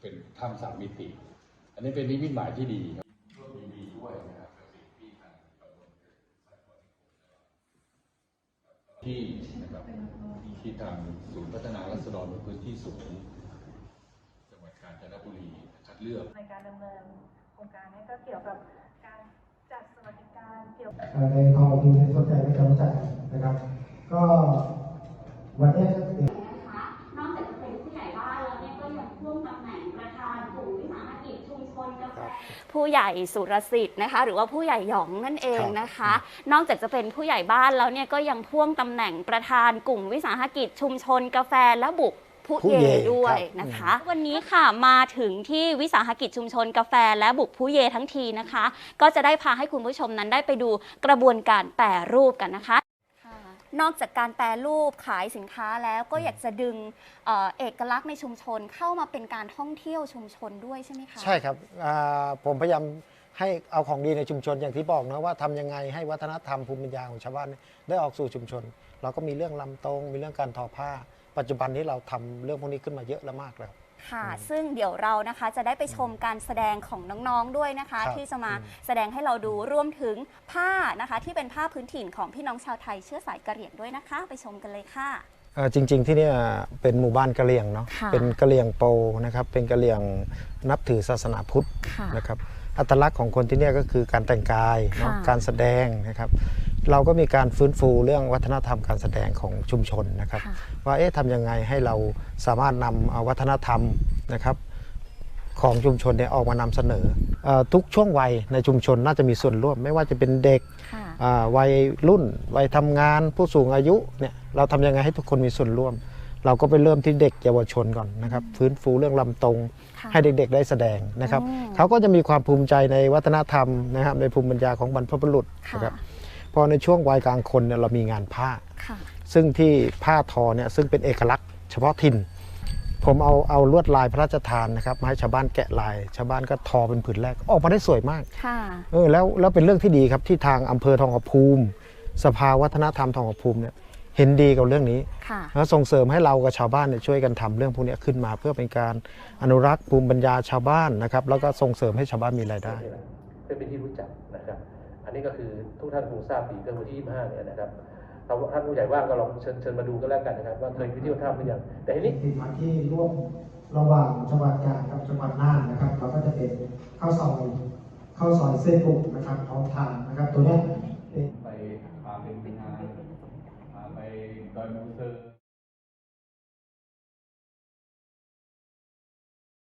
เป็นถ้ำสามมิติ อันนี้เป็นนิมิตหมายที่ดีครับร่วมยินดีด้วยนะครับกับสิ่งที่ทางตำบลที่นะครับที่ทางศูนย์พัฒนารัษฎรบนพื้นที่สูงจังหวัดกาญจนบุรีคัดเลือกในการดำเนินโครงการนี้ก็เกี่ยวกับการจัดสวัสดิการเกี่ยวกับเอ่อในทองทีในส่วนใหญ่ไม่จะรู้จักกันนะครับ ก็วันนี้ ผู้ใหญ่สุรสิทธิ์นะคะ หรือว่าผู้ใหญ่หยองนั่นเองนะคะ นอกจากจะเป็นผู้ใหญ่บ้านแล้วเนี่ยก็ยังพ่วงตำแหน่งประธานกลุ่มวิสาหกิจชุมชนกาแฟและบุกผู้ผู้เยเยด้วยครับนะคะ วันนี้ค่ะมาถึงที่วิสาหกิจชุมชนกาแฟและบุกผู้เยทั้งทีนะคะ ก็จะได้พาให้คุณผู้ชมนั้นได้ไปดูกระบวนการแปรรูปกันนะคะ นอกจากการแปรรูปขายสินค้าแล้วก็อยากจะดึงเอ่อเอกลักษณ์ในชุมชนเข้ามาเป็นการท่องเที่ยวชุมชนด้วยใช่ไหมคะ ใช่ครับอ่าผมพยายามให้เอาของดีในชุมชนอย่างที่บอกนะว่าทำยังไงให้วัฒนธรรมภูมิปัญญาของชาวบ้านเนี่ยได้ออกสู่ชุมชน เราก็มีเรื่องลำตรงมีเรื่องการทอผ้า ปัจจุบันนี้เราทำเรื่องพวกนี้ขึ้นมาเยอะแล้วมากแล้ว ค่ะ ซึ่งเดี๋ยวเรานะคะจะได้ไปชมการแสดงของน้องๆด้วยนะคะ ครับที่จะมาอืม แสดงให้เราดูรวมถึงผ้านะคะ ที่เป็นผ้าพื้นถิ่นของพี่น้องชาวไทยเชื้อสายกะเหรี่ยงด้วยนะคะ ไปชมกันเลยค่ะเอ่อจริง ๆ ที่เนี่ยเป็นหมู่บ้านกะเหรี่ยงเนาะค่ะ เป็นกะเหรี่ยงโปนะครับเป็นกะเหรี่ยงนับถือศาสนาพุทธค่ะ นะครับอัตลักษณ์ของคนที่เนี่ยก็คือการแต่งกายเนาะค่ะ การแสดงนะครับ เราก็มีการฟื้นฟูเรื่องวัฒนธรรมการแสดงของชุมชนนะครับค่ะว่าเอ๊ะทำยังไงให้เราสามารถนำเอาวัฒนธรรมนะครับของชุมชนเนี่ยออกมานำเสนอเออทุกช่วงวัยในชุมชนน่าจะมีส่วนร่วม ไม่ว่าจะเป็นเด็กค่ะอ่าวัยรุ่นวัยทำงานผู้สูงอายุเนี่ยเราทำยังไงให้ทุกคนมีส่วนร่วม เราก็ไปเริ่มที่เด็กเยาวชนก่อนนะครับฟื้นฟูเรื่องลำตรงค่ะให้เด็กๆได้แสดงนะครับอืมเขาก็จะมีความภูมิใจในวัฒนธรรมนะครับในภูมิปัญญาของบรรพบุรุษค่ะนะครับพ อในช่วงวัยกลางคนเนี่ยเรามีงานผ้าค่ะซึ่งที่ผ้าทอเนี่ยซึ่งเป็นเอกลักษณ์เฉพาะถิ่น ผมเอาเอาลวดลายพระราชทานนะครับมาให้ชาวบ้านแกะลาย ชาวบ้านก็ทอเป็นผืนแรก ออกมาได้สวยมากค่ะเออแล้วแล้วเป็นเรื่องที่ดีครับที่ทางอำเภอทองผาภูมิ สภาวัฒนธรรมทองผาภูมิเนี่ยเห็นดีกับเรื่องนี้ค่ะแล้วส่งเสริมให้เรากับชาวบ้านเนี่ยช่วยกันทำเรื่องพวกนี้ขึ้นมาเพื่อเป็นการอนุรักษ์ภูมิปัญญาชาวบ้านนะครับ แล้วก็ส่งเสริมให้ชาวบ้านมีรายได้เพื่อเป็นที่รู้จักนะครับ อันนี้ก็คือทุกท่านคงทราบดีก็วันที่ 25 เนี่ยนะครับถ้าท่านผู้ใหญ่ว่างก็ลองเชิญเชิญมาดูก็แล้วกันนะครับ ว่าเคยไปเที่ยวถ้ำหรือยังแต่ทีเป็นนี้ผลิตภัณฑ์ที่ร่วมระหว่างจังหวัดกาญกับจังหวัดน่านนะครับ เราก็จะเป็นข้าวซอยข้าวซอยเส้นบุกนะครับพร้อมทานนะครับ ตัวเนี้ยเป็นไปพาเป็นงานพาไปดอยมูเซอร์